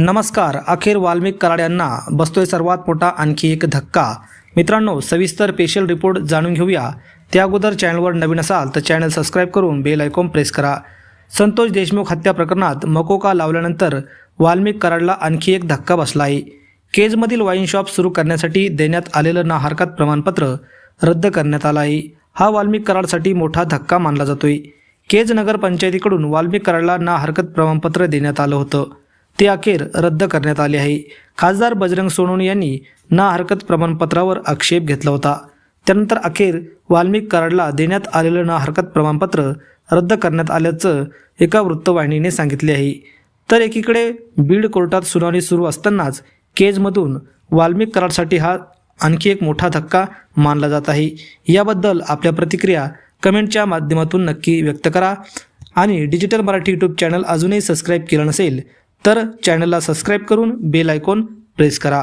नमस्कार अखेर वाल्मिक कराड यांना बसतोय सर्वात मोठा आणखी एक धक्का. मित्रांनो सविस्तर स्पेशल रिपोर्ट जाणून घेऊया. त्या अगोदर चॅनलवर नवीन असाल तर चॅनल सबस्क्राईब करून बेल आयकॉन प्रेस करा. संतोष देशमुख हत्या प्रकरणात मकोका लावल्यानंतर वाल्मिक कराडला आणखी एक धक्का बसला आहे केजमधील वाईन शॉप सुरू करण्यासाठी देण्यात आलेलं ना हरकत प्रमाणपत्र रद्द करण्यात आलं आहे हा वाल्मिक कराडसाठी मोठा धक्का मानला जातोय. केज नगर पंचायतीकडून वाल्मिक कराडला ना हरकत प्रमाणपत्र देण्यात आलं होतं. ते अखेर रद्द करण्यात आले आहे. खासदार बजरंग सोनवणे यांनी ना हरकत प्रमाणपत्रावर आक्षेप घेतला होता. त्यानंतर अखेर वाल्मिक कराडला देण्यात आलेलं ना हरकत प्रमाणपत्र रद्द करण्यात आल्याचं एका वृत्तवाहिनीने सांगितले आहे. तर एकीकडे बीड कोर्टात सुनावणी सुरू असतानाच केजमधून वाल्मिक कराडसाठी हा आणखी एक मोठा धक्का मानला जात आहे. याबद्दल आपल्या प्रतिक्रिया कमेंटच्या माध्यमातून नक्की व्यक्त करा आणि डिजिटल मराठी यूट्यूब चॅनल अजूनही सबस्क्राईब केलं नसेल तर चॅनलला सबस्क्राईब करून बेल आयकॉन प्रेस करा.